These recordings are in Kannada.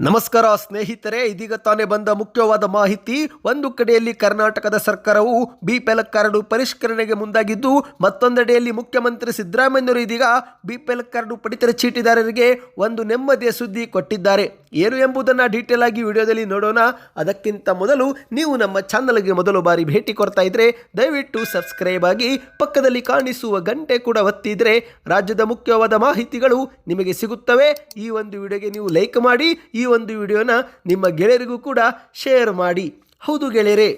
ನಮಸ್ಕಾರ ಸ್ನೇಹಿತರೆ, ಇದೀಗ ತಾನೇ ಬಂದ ಮುಖ್ಯವಾದ ಮಾಹಿತಿ. ಒಂದು ಕಡೆಯಲ್ಲಿ ಕರ್ನಾಟಕದ ಸರ್ಕಾರವು ಬಿಪಿಎಲ್ ಕಾರ್ಡು ಪರಿಷ್ಕರಣೆಗೆ ಮುಂದಾಗಿದ್ದು, ಮತ್ತೊಂದೆಡೆಯಲ್ಲಿ ಮುಖ್ಯಮಂತ್ರಿ ಸಿದ್ದರಾಮಯ್ಯರು ಇದೀಗ ಬಿಪಿಎಲ್ ಕಾರ್ಡು ಪಡಿತರ ಚೀಟಿದಾರರಿಗೆ ಒಂದು ನೆಮ್ಮದಿಯ ಸುದ್ದಿ ಕೊಟ್ಟಿದ್ದಾರೆ. ಏನು ಎಂಬುದನ್ನು ಡೀಟೇಲ್ ಆಗಿ ವಿಡಿಯೋದಲ್ಲಿ ನೋಡೋಣ. ಅದಕ್ಕಿಂತ ಮೊದಲು ನೀವು ನಮ್ಮ ಚಾನಲ್ಗೆ ಮೊದಲು ಬಾರಿ ಭೇಟಿ ಕೊಡ್ತಾ ಇದ್ರೆ, ದಯವಿಟ್ಟು ಸಬ್ಸ್ಕ್ರೈಬ್ ಆಗಿ ಪಕ್ಕದಲ್ಲಿ ಕಾಣಿಸುವ ಗಂಟೆ ಕೂಡ ಒತ್ತಿದ್ರೆ ರಾಜ್ಯದ ಮುಖ್ಯವಾದ ಮಾಹಿತಿಗಳು ನಿಮಗೆ ಸಿಗುತ್ತವೆ. ಈ ಒಂದು ವಿಡಿಯೋಗೆ ನೀವು ಲೈಕ್ ಮಾಡಿ, ಈ ಒಂದು ವಿಡಿಯೋನ ನಿಮ್ಮ ಗೆಳೆಯರಿಗೂ ಕೂಡ ಶೇರ್ ಮಾಡಿ. ಹೌದು ಗೆಳೆಯರೇ.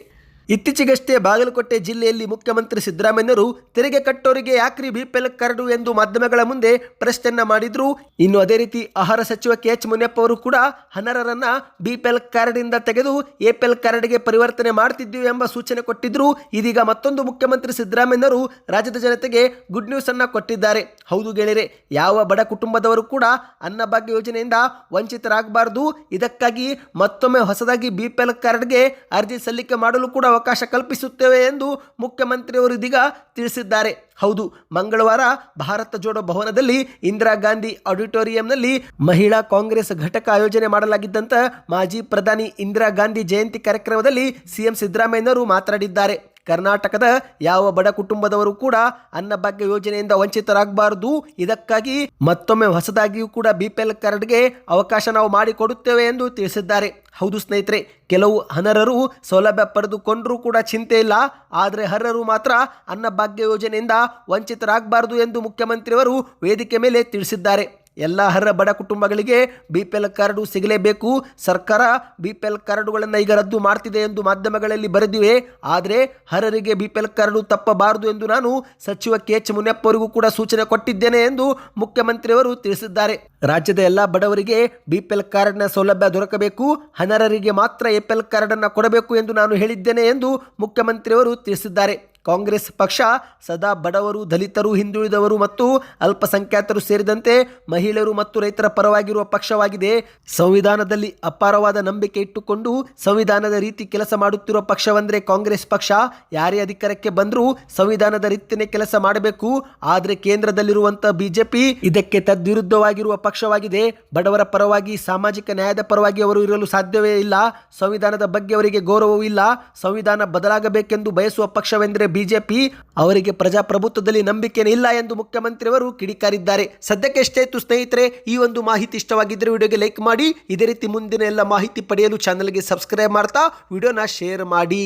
ಇತ್ತೀಚೆಗಷ್ಟೇ ಬಾಗಲಕೋಟೆ ಜಿಲ್ಲೆಯಲ್ಲಿ ಮುಖ್ಯಮಂತ್ರಿ ಸಿದ್ದರಾಮಯ್ಯರು ತೆರಿಗೆ ಕಟ್ಟೋರಿಗೆ ಯಾಕ್ರಿ ಬಿಪಿಎಲ್ ಕಾರ್ಡು ಎಂದು ಮಾಧ್ಯಮಗಳ ಮುಂದೆ ಪ್ರಶ್ನೆಯನ್ನ ಮಾಡಿದ್ರು. ಇನ್ನು ಅದೇ ರೀತಿ ಆಹಾರ ಸಚಿವ ಕೆ ಎಚ್ ಮುನಿಯಪ್ಪ ಅವರು ಕೂಡ ಹನರರನ್ನ ಬಿಪಿಎಲ್ ಕಾರ್ಡ್ನಿಂದ ತೆಗೆದು ಎಪಿಎಲ್ ಕಾರ್ಡ್ಗೆ ಪರಿವರ್ತನೆ ಮಾಡ್ತಿದ್ದೀವಿ ಎಂಬ ಸೂಚನೆ ಕೊಟ್ಟಿದ್ರು. ಇದೀಗ ಮತ್ತೊಂದು ಮುಖ್ಯಮಂತ್ರಿ ಸಿದ್ದರಾಮಯ್ಯರು ರಾಜ್ಯದ ಜನತೆಗೆ ಗುಡ್ ನ್ಯೂಸ್ ಅನ್ನ ಕೊಟ್ಟಿದ್ದಾರೆ. ಹೌದು ಗೆಳೆಯರೆ, ಯಾವ ಬಡ ಕುಟುಂಬದವರು ಕೂಡ ಅನ್ನಭಾಗ್ಯ ಯೋಜನೆಯಿಂದ ವಂಚಿತರಾಗಬಾರದು. ಇದಕ್ಕಾಗಿ ಮತ್ತೊಮ್ಮೆ ಹೊಸದಾಗಿ ಬಿಪಿಎಲ್ ಕಾರ್ಡ್ಗೆ ಅರ್ಜಿ ಸಲ್ಲಿಕೆ ಮಾಡಲು ಕೂಡ ಅವಕಾಶ ಕಲ್ಪಿಸುತ್ತೇವೆ ಎಂದು ಮುಖ್ಯಮಂತ್ರಿಯವರು ಇದೀಗ ತಿಳಿಸಿದ್ದಾರೆ. ಹೌದು, ಮಂಗಳವಾರ ಭಾರತ ಜೋಡೋ ಭವನದಲ್ಲಿ ಇಂದಿರಾ ಗಾಂಧಿ ಆಡಿಟೋರಿಯಂನಲ್ಲಿ ಮಹಿಳಾ ಕಾಂಗ್ರೆಸ್ ಘಟಕ ಆಯೋಜನೆ ಮಾಡಲಾಗಿದ್ದಂತ ಮಾಜಿ ಪ್ರಧಾನಿ ಇಂದಿರಾ ಗಾಂಧಿ ಜಯಂತಿ ಕಾರ್ಯಕ್ರಮದಲ್ಲಿ ಸಿಎಂ ಸಿದ್ದರಾಮಯ್ಯನವರು ಮಾತನಾಡಿದ್ದಾರೆ. ಕರ್ನಾಟಕದ ಯಾವ ಬಡ ಕುಟುಂಬದವರು ಕೂಡ ಅನ್ನಭಾಗ್ಯ ಯೋಜನೆಯಿಂದ ವಂಚಿತರಾಗಬಾರದು. ಇದಕ್ಕಾಗಿ ಮತ್ತೊಮ್ಮೆ ಹೊಸದಾಗಿಯೂ ಕೂಡ ಬಿಪಿಎಲ್ ಕಾರ್ಡ್ಗೆ ಅವಕಾಶ ನಾವು ಮಾಡಿಕೊಡುತ್ತೇವೆ ಎಂದು ತಿಳಿಸಿದ್ದಾರೆ. ಹೌದು ಸ್ನೇಹಿತರೆ, ಕೆಲವು ಅನರರು ಸೌಲಭ್ಯ ಪಡೆದುಕೊಂಡರೂ ಕೂಡ ಚಿಂತೆ ಇಲ್ಲ. ಆದರೆ ಅರ್ಹರು ಮಾತ್ರ ಅನ್ನಭಾಗ್ಯ ಯೋಜನೆಯಿಂದ ವಂಚಿತರಾಗಬಾರದು ಎಂದು ಮುಖ್ಯಮಂತ್ರಿಯವರು ವೇದಿಕೆ ಮೇಲೆ ತಿಳಿಸಿದ್ದಾರೆ. ಎಲ್ಲ ಅರ್ಹ ಬಡ ಕುಟುಂಬಗಳಿಗೆ ಬಿ ಪಿ ಎಲ್ ಕಾರ್ಡು ಸಿಗಲೇಬೇಕು. ಸರ್ಕಾರ ಬಿ ಪಿ ಎಲ್ ಕಾರ್ಡುಗಳನ್ನು ಈಗ ರದ್ದು ಮಾಡ್ತಿದೆ ಎಂದು ಮಾಧ್ಯಮಗಳಲ್ಲಿ ಬರೆದಿವೆ. ಆದರೆ ಅರ್ಹರಿಗೆ ಬಿ ಪಿ ಎಲ್ ಕಾರ್ಡು ತಪ್ಪಬಾರದು ಎಂದು ನಾನು ಸಚಿವ ಕೆ ಎಚ್ ಮುನಿಯಪ್ಪ ಅವರಿಗೂ ಕೂಡ ಸೂಚನೆ ಕೊಟ್ಟಿದ್ದೇನೆ ಎಂದು ಮುಖ್ಯಮಂತ್ರಿಯವರು ತಿಳಿಸಿದ್ದಾರೆ. ರಾಜ್ಯದ ಎಲ್ಲ ಬಡವರಿಗೆ ಬಿ ಪಿ ಎಲ್ ಕಾರ್ಡ್ನ ಸೌಲಭ್ಯ ದೊರಕಬೇಕು. ಅನರ್ಹರಿಗೆ ಮಾತ್ರ ಎ ಪಿ ಎಲ್ ಕಾರ್ಡನ್ನು ಕೊಡಬೇಕು ಎಂದು ನಾನು ಹೇಳಿದ್ದೇನೆ ಎಂದು ಮುಖ್ಯಮಂತ್ರಿಯವರು ತಿಳಿಸಿದ್ದಾರೆ. ಕಾಂಗ್ರೆಸ್ ಪಕ್ಷ ಸದಾ ಬಡವರು, ದಲಿತರು, ಹಿಂದುಳಿದವರು ಮತ್ತು ಅಲ್ಪಸಂಖ್ಯಾತರು ಸೇರಿದಂತೆ ಮಹಿಳೆಯರು ಮತ್ತು ರೈತರ ಪರವಾಗಿರುವ ಪಕ್ಷವಾಗಿದೆ. ಸಂವಿಧಾನದಲ್ಲಿ ಅಪಾರವಾದ ನಂಬಿಕೆ ಇಟ್ಟುಕೊಂಡು ಸಂವಿಧಾನದ ರೀತಿ ಕೆಲಸ ಮಾಡುತ್ತಿರುವ ಪಕ್ಷವೆಂದರೆ ಕಾಂಗ್ರೆಸ್ ಪಕ್ಷ. ಯಾರೇ ಅಧಿಕಾರಕ್ಕೆ ಬಂದರೂ ಸಂವಿಧಾನದ ರೀತಿಯೇ ಕೆಲಸ ಮಾಡಬೇಕು. ಆದರೆ ಕೇಂದ್ರದಲ್ಲಿರುವಂತಹ ಬಿಜೆಪಿ ಇದಕ್ಕೆ ತದ್ವಿರುದ್ಧವಾಗಿರುವ ಪಕ್ಷವಾಗಿದೆ. ಬಡವರ ಪರವಾಗಿ, ಸಾಮಾಜಿಕ ನ್ಯಾಯದ ಪರವಾಗಿ ಅವರು ಇರಲು ಸಾಧ್ಯವೇ ಇಲ್ಲ. ಸಂವಿಧಾನದ ಬಗ್ಗೆ ಅವರಿಗೆ ಗೌರವವೂ ಇಲ್ಲ ಸಂವಿಧಾನ ಬದಲಾಗಬೇಕೆಂದು ಬಯಸುವ ಪಕ್ಷವೆಂದರೆ ಬಿಜೆಪಿ ಅವರಿಗೆ ಪ್ರಜಾಪ್ರಭುತ್ವದಲ್ಲಿ ನಂಬಿಕೆನೇ ಇಲ್ಲ ಎಂದು ಮುಖ್ಯಮಂತ್ರಿಯವರು ಕಿಡಿಕಾರಿದ್ದಾರೆ. ಸದ್ಯಕ್ಕೆ ಇತ್ತು ಸ್ನೇಹಿತರೆ, ಈ ಒಂದು ಮಾಹಿತಿ ಇಷ್ಟವಾಗಿದ್ದರೆ ವಿಡಿಯೋಗೆ ಲೈಕ್ ಮಾಡಿ. ಇದೇ ರೀತಿ ಮುಂದಿನ ಎಲ್ಲ ಮಾಹಿತಿ ಪಡೆಯಲು ಚಾನಲ್ಗೆ ಸಬ್ಸ್ಕ್ರೈಬ್ ಮಾಡ್ತಾ, ವಿಡಿಯೋನ ಶೇರ್ ಮಾಡಿ.